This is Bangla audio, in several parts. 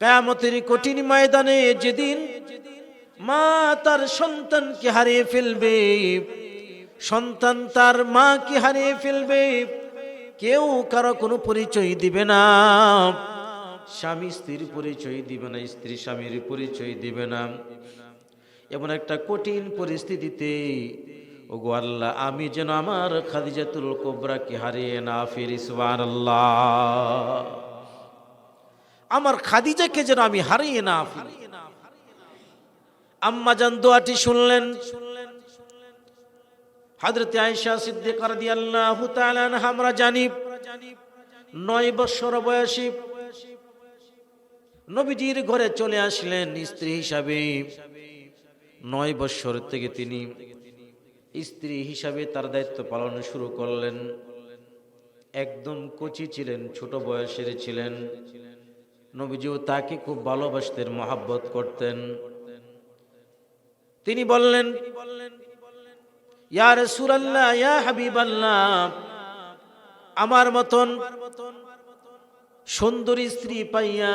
কেয়ামতের কঠিন ময়দানে যেদিন মা তার সন্তানকে হারিয়ে ফেলবে, সন্তান তার মাকে হারিয়ে ফেলবে, কেউ কারও কোনো পরিচয় দিবে না। স্বামী স্ত্রীর পরিচয় দিবে না, স্ত্রী স্বামীর পরিচয় দিবে না। এমন একটা কঠিন পরিস্থিতিতে, ওগো আল্লাহ, আমি যেন আমার খাদিজাতুল কোবরাকে হারিয়ে না ফিরি সুবহানাল্লাহ। আমার খাদিজাকে যেন আমি হারিয়ে না আম্মা জান দোয়াটি শুনলেন। হযরতে আয়েশা সিদ্দিকা আমরা জানি নয় বছর বয়সী নবীজির ঘরে চলে আসলেন স্ত্রী হিসাবে। নয় বছর থেকে তিনি স্ত্রী হিসাবে তার দায়িত্ব পালন শুরু করলেন। একদম কচি ছিলেন, ছোট বয়সের ছিলেন। নবীজিও তাকে খুব ভালোবাসতেন, মহাব্বত করতেন। তিনি বললেন, ইয়া রাসূলুল্লাহ, ইয়া হাবিবাল্লাহ, আমার মতন সুন্দরী স্ত্রী পাইয়া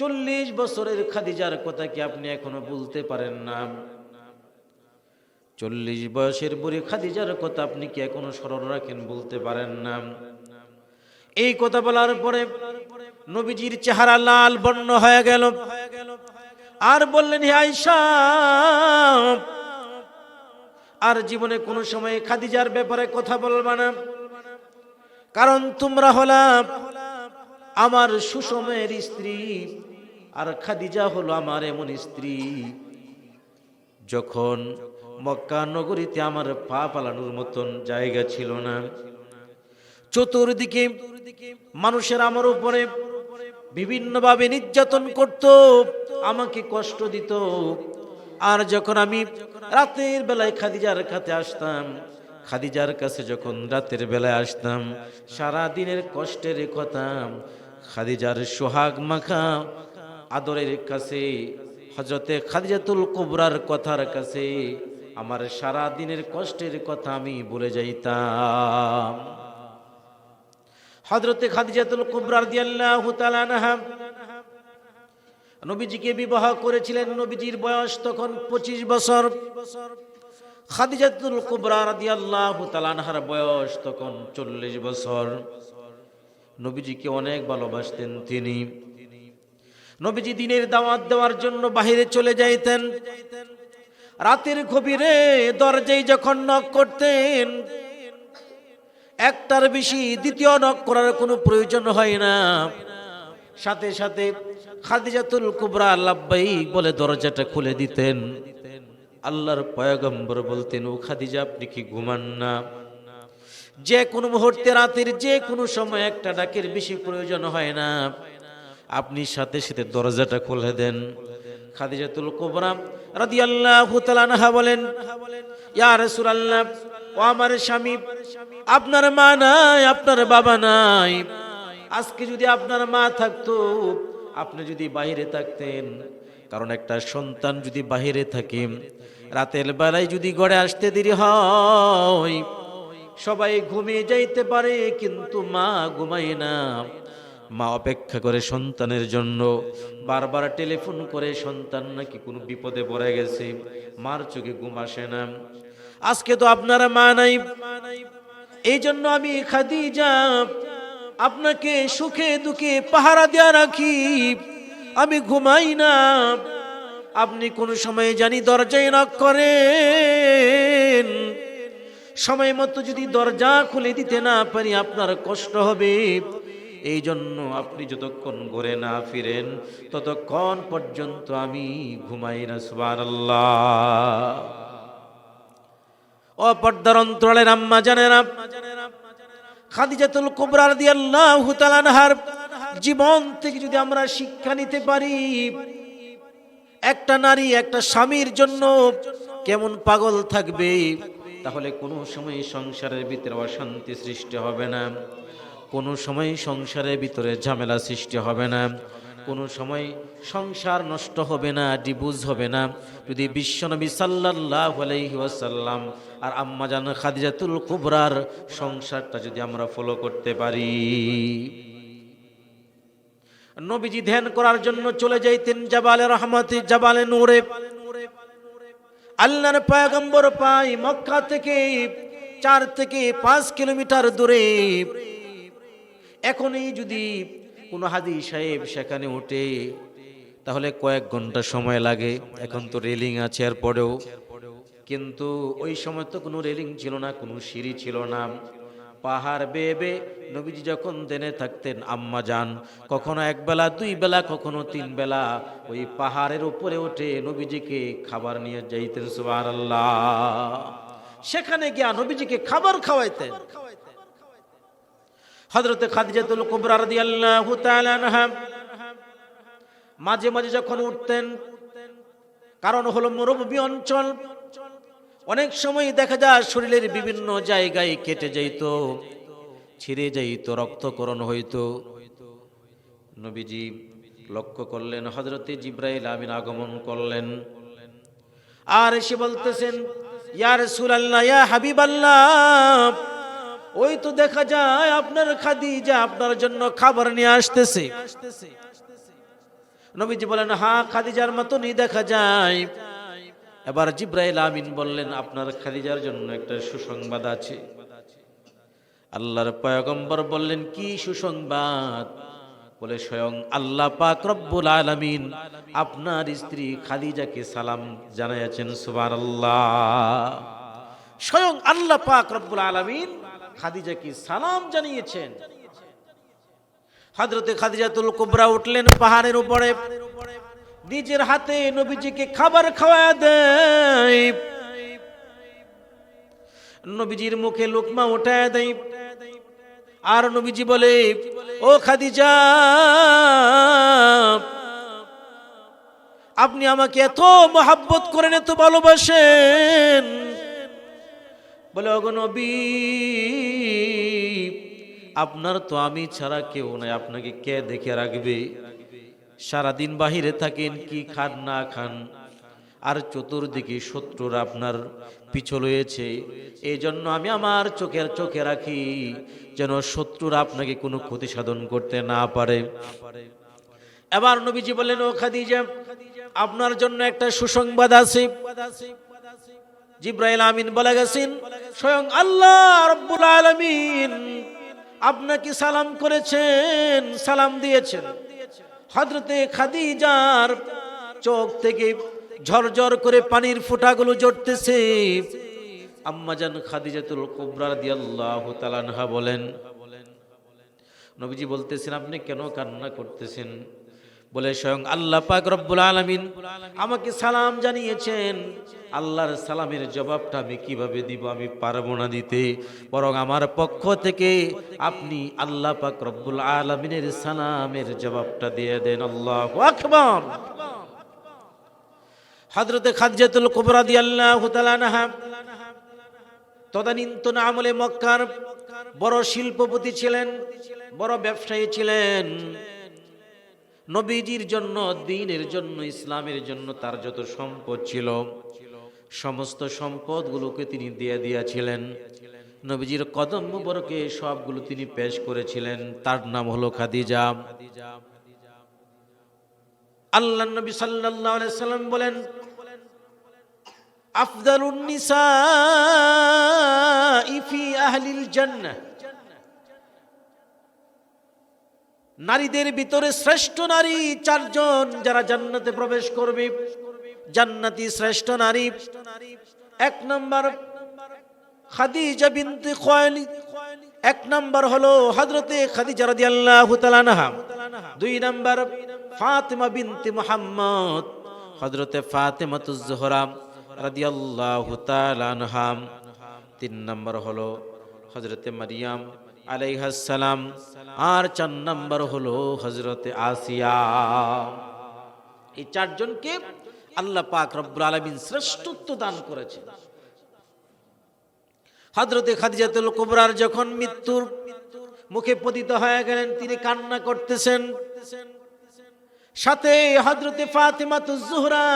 চল্লিশ বছরের খাদিজার কথা কি আপনি এখনও বলতে পারেন না? চল্লিশ বয়সের বুড়ি খাদিজার কথা আপনি কি এখনও স্মরণ রাখেন, বলতে পারেন না। এই কথা বলার পরে নবীজির চেহারা লাল বর্ণ হয়ে গেল। আর বললেন, হে আয়সা আর জীবনে কোনো সময় খাদিজার ব্যাপারে কথা বলবা না। কারণ তোমরা হলা আমার সুসময়ের স্ত্রী, আর খাদিজা হলো আমার এমন স্ত্রী। যখন মক্কা নগরীতে আমার পা পালানোর মতন জায়গা ছিল না, চতুর্দিকে মানুষের আমার উপরে বিভিন্নভাবে নির্যাতন করত, আমাকে কষ্ট দিত। আর যখন আমি রাতের বেলায় খাদিজার কাছে আসতাম, খাদিজার কাছে যখন রাতের বেলায় আসতাম সারা দিনের কষ্টের কথা, খাদিজার সোহাগ মাখা, আদরের কাছে হজরতে খাদিজাতুল কুবরার কথার কাছে, আমার সারা দিনের কষ্টের কথা আমি বলে যাইতাম। হজরতে খাদিজাতুল কুবরার দিয়াল্লাহু তাআলা নবীজিকে বিবাহ করেছিলেন। নবীজির বয়স তখন পঁচিশ বছর। খাদিজাতুল কুবরা রাদিয়াল্লাহু তাআলা আনহার বয়স তখন চল্লিশ বছর। নবীজিকে অনেক ভালোবাসতেন তিনি। নবীজি দিনের দাওয়াত দেওয়ার জন্য বাহিরে চলে যাইতেন। রাতের গভীরে দরজায় যখন নক করতেন একটার বেশি দ্বিতীয় নক করার কোনো প্রয়োজন হয় না। সাথে সাথে খাদিজাতুল কুবরা লাব্বাই বলে দরজাটা খুলে দিতেন। আল্লাহর পয়গম্বর বলতেন, ও খাদিজা, আপনি কি ঘুমান না? যে কোনো মুহূর্তে রাতের যে কোনো সময় একটা ডাকের বেশি প্রয়োজন হয় না। আপনি সাথে সাথে দরজাটা খুলে দেন। খাদিজাতুল কুবরা রাদিয়াল্লাহু তাআলা বলেন, ইয়া রাসূলুল্লাহ, ও আমার স্বামী আপনার মা নাই, আপনার বাবা নাই। আজকে যদি আপনার মা থাকতো, আপনি যদি বাইরে থাকতেন, কারণ একটা সন্তান যদি বাহিরে থাকে, রাতের বেলায় যদি গড়ে আসতে দেরি হয়, সবাই ঘুমিয়ে যাইতে পারে, কিন্তু মা ঘুমায় না। মা অপেক্ষা করে সন্তানের জন্য, বারবার টেলিফোন করে, সন্তান নাকি কোনো বিপদে পড়ে গেছে, মার চোখে ঘুম আসে না। আজকে তো আপনার মা নাই। এই জন্য আমি খাদি খাদিজা আপনাকে সুখে দুঃখে পাহারা দেয়া রাখি। আমি ঘুমাই না। আপনি কোন সময় জানি দরজায় নক করেন। সময় মতো যদি দরজা খুলে দিতে না পারি, আপনার কষ্ট হবে। এই জন্য আপনি যতক্ষণ ঘরে না ফিরেন, ততক্ষণ পর্যন্ত আমি ঘুমাই না, সুবহানাল্লাহ। ও পর্দার অন্তরালের আম্মা জানেরা। খাদিজাতুল কুবরা রাদিয়াল্লাহু তাআলা আনহার জীবন থেকে যদি আমরা শিক্ষা নিতে পারি, একটা নারী, একটা স্বামীর জন্য কেমন পাগল থাকবে? তাহলে কোনো সময় সংসারের ভিতরে অশান্তি সৃষ্টি হবে না, কোনো সময় সংসারের ভিতরে ঝামেলা সৃষ্টি হবে না। কোনো সময় সংসার নষ্ট হবে না ডিবুজ হবে না। যদি বিশ্বনবী সাল্লাল্লাহু আলাইহি ওয়াসাল্লাম আর আম্মা জান খাদিজাতুল কুবরার সংসারটা যদি আমরা ফলো করতে পারি। নবীজি ধ্যান করার জন্য চলে যাইতেন জাবালে রহমতি, জাবালে নূরে। আল্লাহর পয়গম্বর পাই মক্কা থেকে চার থেকে পাঁচ কিলোমিটার দূরে। এখনই যদি কোনো হাদি সাহেব সেখানে ওঠে তাহলে কয়েক ঘণ্টা সময় লাগে, এখন তো রেলিং আছে এরপরেও কিন্তু ওই সময় তো কোনো রেলিং ছিল না, কোনো সিঁড়ি ছিল না। পাহাড় বেয়ে বেয়ে নবীজি যখন দেনে থাকতেন, আম্মা যান, কখনো এক বেলা, দুই বেলা, কখনো তিন বেলা, ওই পাহাড়ের উপরে উঠে নবীজিকে খাবার নিয়ে যাইতেন আল্লাহ সেখানে গিয়া নবীজিকে খাবার খাওয়াইতেন। হজরতে খাদিজাতুল কুবরা রাদিয়াল্লাহু তাআলা আনহা মাঝে মাঝে যখন উঠতেন, কারণ হলো মরুভূমি অঞ্চল, অনেক সময় দেখা যায় শরীরের বিভিন্ন জায়গায় কেটে যাইত, ছিঁড়ে যাইত, রক্তকরণ হইতো। নবীজি লক্ষ্য করলেন হজরতে জিব্রাইল আমিন আগমন করলেন। আর এসে বলতেছেন, ইয়া রাসূলুল্লাহ, ইয়া হাবিবাল্লাহ ওই তো দেখা যায় আপনার খাদিজা আপনার জন্য খাবার নিয়ে আসতেছে। নবীজি বলেন হ্যাঁ খাদিজার মতনই দেখা যায়। এবার জিব্রাইল আমিন বললেন, আপনার খাদিজার জন্য একটা সুসংবাদ আছে। আল্লাহর পয়গম্বর বললেন, কি সুসংবাদ? বলে, স্বয়ং আল্লাহ পাক রব্বুল আলামিন আপনার স্ত্রী খাদিজাকে সালাম জানাইয়াছেন, সুবহানাল্লাহ। স্বয়ং আল্লাহ পাক রব্বুল আলামিন খাদিজাকে সালাম জানিয়েছেন। হযরতে খাদিজাতুল কুবরা উঠলেন পাহাড়ের উপরে। নিজের হাতে নবীজিকে খাবার খাওয়া দেয়। নবীজির মুখে লোকমা উঠায় দেয়। আর নবীজি বলে, ও খাদিজা, আপনি আমাকে এত মহাব্বত করেন, এত ভালোবাসেন। বলে, ওগো নবী, আপনার তো আমি ছাড়া কেউ নাই, আপনাকে কে দেখে রাখবে? সারাদিন বাহিরে থাকেন, কি খান না খান? আর চতুর্দিকে শত্রুরা আপনার পিছু রয়েছে এই জন্য আমি আমার চোখের চোখে রাখি, যেন শত্রুরা আপনাকে কোনো ক্ষতি সাধন করতে না পারে। এবার নবীজি বললেন, ও খাদিজা, আপনার জন্য একটা সুসংবাদ আছে। জিব্রাইল আমিন বলে গেছেন, স্বয়ং আল্লাহ রব্বুল আলামিন আপনাকে সালাম করেছেন, সালাম দিয়েছেন। হজরতে খাদিজার চোখ থেকে ঝরঝর করে পানির ফোঁটাগুলো জড়তেছে। আম্মাজান খাদিজাতুল কুবরা রাদিয়াল্লাহু তাআলা আনহা বলেন, নবীজি বলতেছেন, আপনি কেন কান্না করতেছেন? বলে স্বয়ং আল্লাহ পাক রব্বুল আলামিন আমাকে সালাম জানিয়েছেন। আল্লাহর সালামের জবাবটা আমি কীভাবে দিব আমি পারব না দিতে। বরং আমার পক্ষ থেকে আপনি আল্লাহ পাক রব্বুল আলামিনের সালামের জবাবটা দিয়ে দেন। আল্লাহু আকবার। হযরতে খাদিজাতুল কুবরা দিয়াল্লাহু তাআলা আনহা তদানীন্তন আমলে মক্কার বড় শিল্পপতি ছিলেন, বড় ব্যবসায়ী ছিলেন। নবীজির জন্য, দিনের জন্য, ইসলামের জন্য তার যত সম্পদ ছিল, সমস্ত সম্পদগুলোকে তিনি দিয়ে দিয়েছিলেন। নবীজির কদম মুবরকে সবগুলো তিনি পেশ করেছিলেন। তার নাম হলো খাদিজা। আল্লাহ নবী সাল্লাল্লাহু আলাইহি সাল্লাম বলেন, আফদালুন নিসা ফি আহলিল জান্নাহ। নারীদের ভিতরে শ্রেষ্ঠ নারী চারজন যারা জান্নাতে প্রবেশ করবে। জান্নাতি শ্রেষ্ঠ নারী। এক নম্বর খাদিজা বিনতে খুয়াইলিদ এক নম্বর হলো হযরতে খাদিজা রাদিয়াল্লাহু তাআলা দুই নম্বর ফাতিমা বিনতে মুহাম্মদ, হযরতে ফাতিমাতুজ জোহরা রাদিয়াল্লাহু তাআলা তিন নম্বর হলো হযরতে মারিয়াম আলাইহাসালাম আর চার হলো হজরতে আসিয়া। এই চারজনকে আল্লাহ পাক রব্বুল আলমিন শ্রেষ্ঠত্ব দান হজরতে খাদিজাতুল কুবরার যখন মৃত্যুর মুখে পতিত হয়ে গেলেন, তিনি কান্না করতেছেন। সাথে হজরতে ফাতেমাতুজ জোহরা,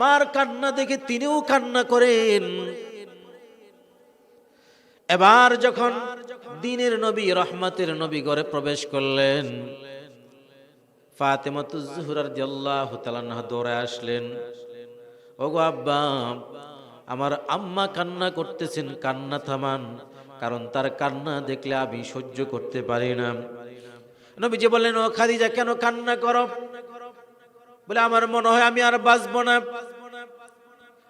মার কান্না দেখে তিনিও কান্না করেন। এবার যখন দিনের নবী, রহমতের নবী ঘরে প্রবেশ করলেন। ফাতেমাতুজ জুহরা রাদিয়াল্লাহু তাআলা দৌড়ে আসলেন। ওগো আব্বা, আমার আম্মা কান্না করতেছেন, কান্না থামান, কারণ তার কান্না দেখলে আমি সহ্য করতে পারি না। নবীজি বললেন, ও খাদিজা, কেন কান্না করো? বলে, আমার মনে হয় আমি আর বাঁচবো না।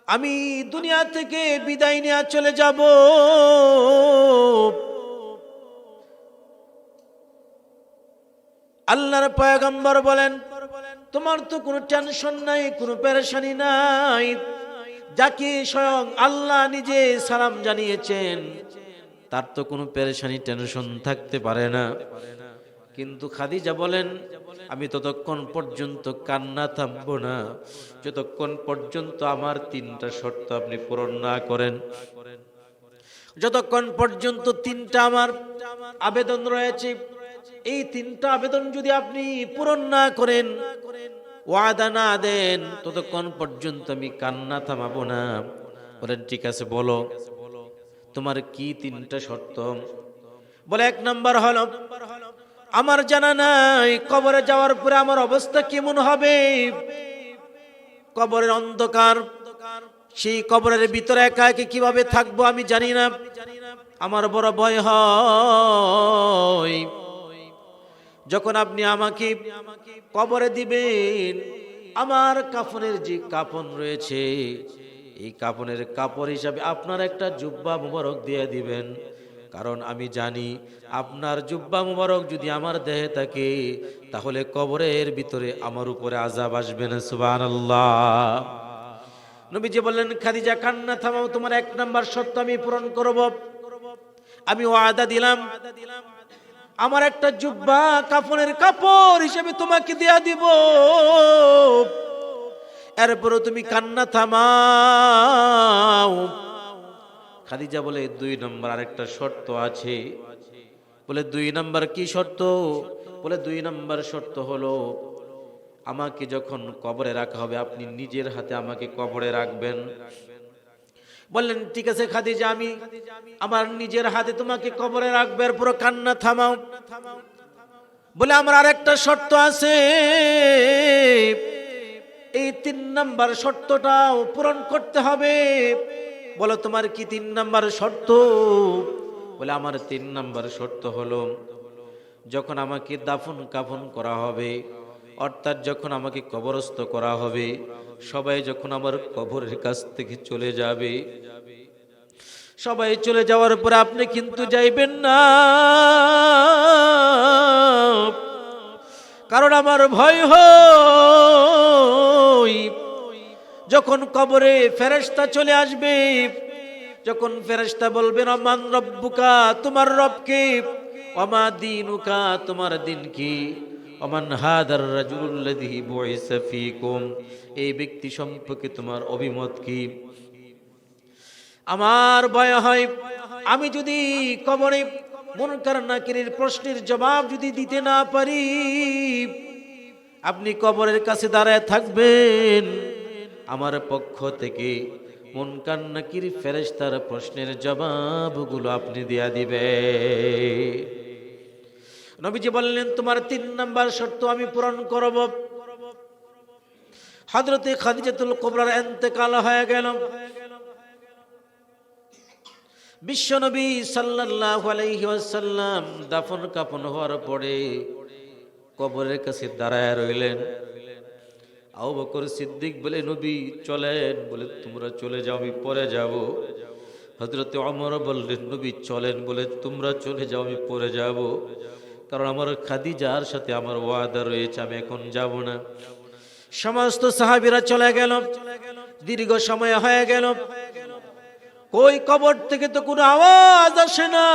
আমি দুনিয়া থেকে বিদায় নিয়ে চলে যাব। আল্লাহর পয়গম্বর বলেন, তোমার তো কোনো টেনশন নাই, কোনো পেরেশানি নাই। যাকে স্বয়ং আল্লাহ নিজে সালাম জানিয়েছেন, তার তো কোনো পেরেশানি টেনশন থাকতে পারে না। কিন্তু খাদিজা বলেন, আমি ততক্ষণ পর্যন্ত কান্না থামবো না। যতক্ষণ পর্যন্ত আমার তিনটা শর্ত আপনি পূরণ না করেন। যতক্ষণ পর্যন্ত তিনটা আমার আবেদন রয়েছে এই তিনটা আবেদন যদি আপনি পূরণ না করেন, ওয়াদা না দেন, ততক্ষণ পর্যন্ত আমি কান্না থামাবো না। বলেন, ঠিক আছে, বলো। তোমার কি তিনটা শর্ত? বলে, এক নাম্বার হল, আমার জানা নাই কবরে যাওয়ার পরে আমার অবস্থা কেমন হবে। কবরের অন্ধকার, সেই কবরের ভিতরে একা একা কীভাবে থাকব আমি জানি না। আমার বড় ভয় হয়। যখন আপনি আমাকে কবরে দিবেন, আমার কাফনের যে কাপন রয়েছে, এই কাপনের কাপড় হিসাবে আপনার একটা জুব্বা মুবারক দিয়ে দিবেন। কারণ আমি জানি, আপনার জুব্বা মুবারক যদি আমার দেহে থাকে, তাহলে কবরের ভিতরে আমার উপরে আজাব আসবে না সুবান নবীজি বললেন, খাদিজা, কান্না থামাও, তোমার এক নাম্বার সত্য আমি পূরণ করব। আমি ওয়াদা দিলাম আমার একটা জুব্বা কাপড়ের কাপড় হিসেবে তোমাকে দেয়া দিব। এরপরও তুমি কান্না থামাও। খাদিজা বলে, দুই নম্বর আরেকটা শর্ত আছে। বলে, দুই নম্বর কি শর্ত? বলে, দুই নম্বর শর্ত হলো, আমাকে যখন কবরে রাখা হবে, আপনি নিজের হাতে আমাকে কবরে রাখবেন। বললেন, ঠিক আছে খাদিজা, আমি আমার নিজের হাতে তোমাকে কবরে রাখবে পুরো কান্না থামাও। বলে, আমার আরেকটা শর্ত আছে। এই তিন নাম্বার শর্তটাও পূরণ করতে হবে। বলো, তোমার কি তিন নাম্বার শর্ত? বলে, আমার তিন নাম্বার শর্ত হলো, যখন আমাকে দাফন কাফন করা হবে অর্থাৎ যখন আমাকে কবরস্থ করা হবে, সবাই যখন আমার কবরের কাছ থেকে চলে যাবে, সবাই চলে যাওয়ার পরে আপনি কিন্তু যাইবেন না। কারণ আমার ভয় হই যখন কবরে ফেরেস্তা চলে আসবে, যখন ফেরেস্তা বলবেন অমান রব্বুকা, তোমার রবকে অমা দিনুকা, তোমার দিন কি এই ব্যক্তি সম্পর্কে তোমার অভিমত কি? আমার ভয় হয়, আমি যদি কবরে মনকার নাকিরের প্রশ্নের জবাব যদি দিতে না পারি, আপনি কবরের কাছে দাঁড়ায় থাকবেন। আমার পক্ষ থেকে মন কান্নাকির ফেরেস্তার প্রশ্নের জবাবগুলো আপনি দেয়া দিবে। নবীজি বললেন, তোমার তিন নাম্বার শর্ত আমি পূরণ করব। হজরতে খাদিজাতুল কোবরার এন্তেকাল হয়ে গেল। বিশ্বনবী আলাইহি দাফন কাফন হওয়ার পরে কবরের কাছে দাঁড়ায় রইলেন। আবু বকর সিদ্দিক বলে, নবী, চলেন। বলে, তোমরা চলে যাও, আমি পরে যাব। হজরতে অমর বললেন, নবী, চলেন। বলে, তোমরা চলে যাও, আমি পরে যাব। কারণ আমার খাদিজার সাথে আমার ওয়াদা রয়েছে, আমি এখন যাব না। সমস্ত সাহাবিরা চলে গেল, দীর্ঘ সময় হয়ে গেল। কই কবর থেকে তো কোনো আওয়াজ আসে না।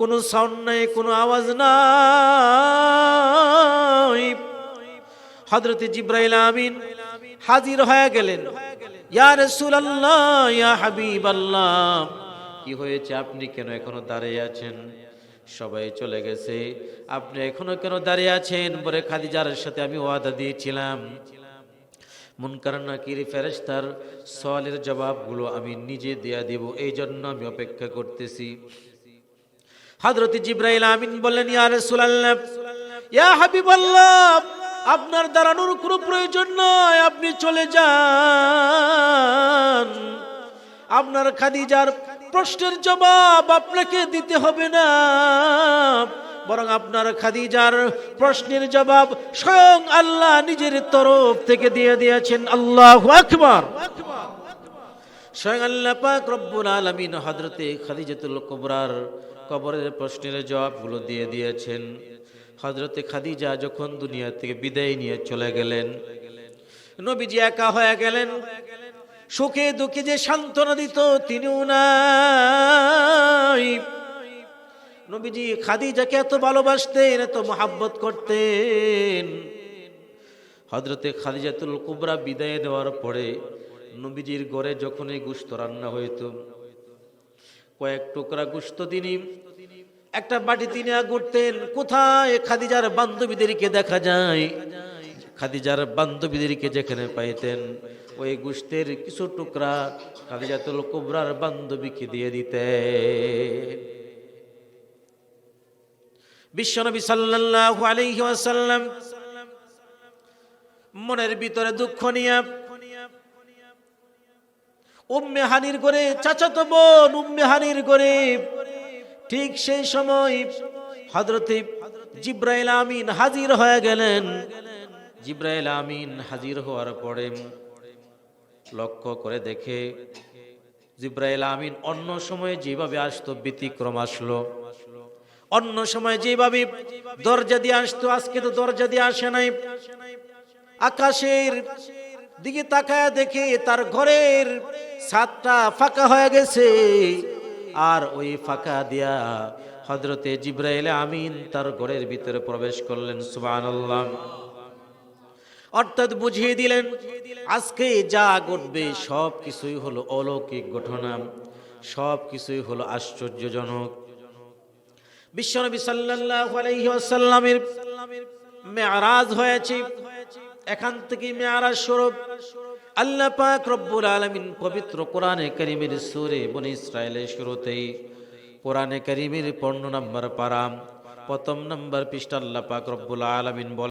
কোনো সাউন্ড নাই, কোনো আওয়াজ নাই। হজরতে জিব্রাইল আমিন হাজির হয়ে গেলেন। ইয়া রাসূলুল্লাহ, ইয়া হাবিবাল্লাহ। কি হয়েছে? আপনি কেন এখনও দাঁড়িয়ে আছেন? সবাই চলে গেছে। আপনি এখনও কেন দাঁড়িয়ে আছেন? বলে খাদিজার সাথে আমি ওয়াদা দিয়েছিলাম। মুনকার নাকির ফেরেস্তার সওয়ালের জবাবগুলো আমি নিজে দেয়া দেব। এই জন্য আমি অপেক্ষা করতেছি। হযরত জিব্রাইল আমিন বললেন, ইয়া রাসূলুল্লাহ, ইয়া হাবিবাল্লাহ, আপনার দাঁড়ানোর কোনো প্রয়োজন নয় আপনি চলে যান। আপনার খাদিজার প্রশ্নের জবাব আপনাকে দিতে হবে না। বরং আপনার খাদিজার প্রশ্নের জবাব স্বয়ং আল্লাহ নিজের তরফ থেকে দিয়ে দিয়েছেন। আল্লাহ আকবার। স্বয়ং আল্লাহ পাক রব্বুল আলামিন হযরতে খাদিজাতুল কুবরার কবরের প্রশ্নের জবাবগুলো দিয়ে দিয়েছেন। হযরতে খাদিজা যখন দুনিয়া থেকে বিদায় নিয়ে চলে গেলেন, নবীজি একা হয়ে গেলেন। সুখে দুঃখে যে সান্ত্বনা দিত তিনিও নাই। নবীজি খাদিজাকে এত ভালোবাসতেন, এত মহাব্বত করতেন। হজরতে খাদিজাতুল কুবরা বিদায় দেওয়ার পরে নবীজির ঘরে যখন এই গুস্ত রান্না হইত, কয়েক টুকরা গুস্ত তিনি একটা বাটি তিনি ঘুরতেন, কোথায় খাদিজার বান্ধবীদেরকে দেখা যায়? খাদিজার বান্ধবীদেরকে যেখানে পাইতেন ওই গুস্তের কিছু টুকরা খাদিজাতুল কুবরার বান্ধবীকে দিয়ে দিতেন বিশ্বনবী সাল্লাল্লাহু আলাইহি মনের ভিতরে দুঃখ নিয়ে উম্মে হানির করে চাচাতো বোন উম্মে হানির করে ঠিক সেই সময় হযরতে জিব্রাইল আমিন হাজির হয়ে গেলেন। জিব্রাইল আমিন হাজির হওয়ার পরে লক্ষ্য করে দেখে জিব্রাইল আমিন অন্য সময়ে যেভাবে আসতো, ব্যতিক্রম আসলো। অন্য সময় যেভাবে দরজা দিয়ে আসতো, আজকে তো দরজা দিয়ে আসে নাই। আকাশের দিকে তাকায় দেখে তার ঘরের ছাদটা ফাঁকা হয়ে গেছে। আর ওই ফাঁকা দিয়া হজরতে জিব্রাইল আমিন তার ঘরের ভিতরে প্রবেশ করলেন, সুবহানাল্লাহ। অর্থাৎ বুঝিয়ে দিলেন, আজকে যা ঘটবে সব কিছুই হলো অলৌকিক ঘটনা সব কিছুই হলো আশ্চর্যজনক। বিশ্বনবী ওয়াসাল্লামের মেরাজ হয়েছে, এখান থেকে মেয়ারাজ স্বরূপ আল্লাহ পাক রব্বুল আলামিন পবিত্র কোরআনে কারীমের সূরে বনি ইসরাইলের শুরুতেই কোরআনে কারীমের 15 নম্বর পারা, প্রথম নম্বর পৃষ্ঠা আল্লাহ পাক রব্বুল আলামিন বলেন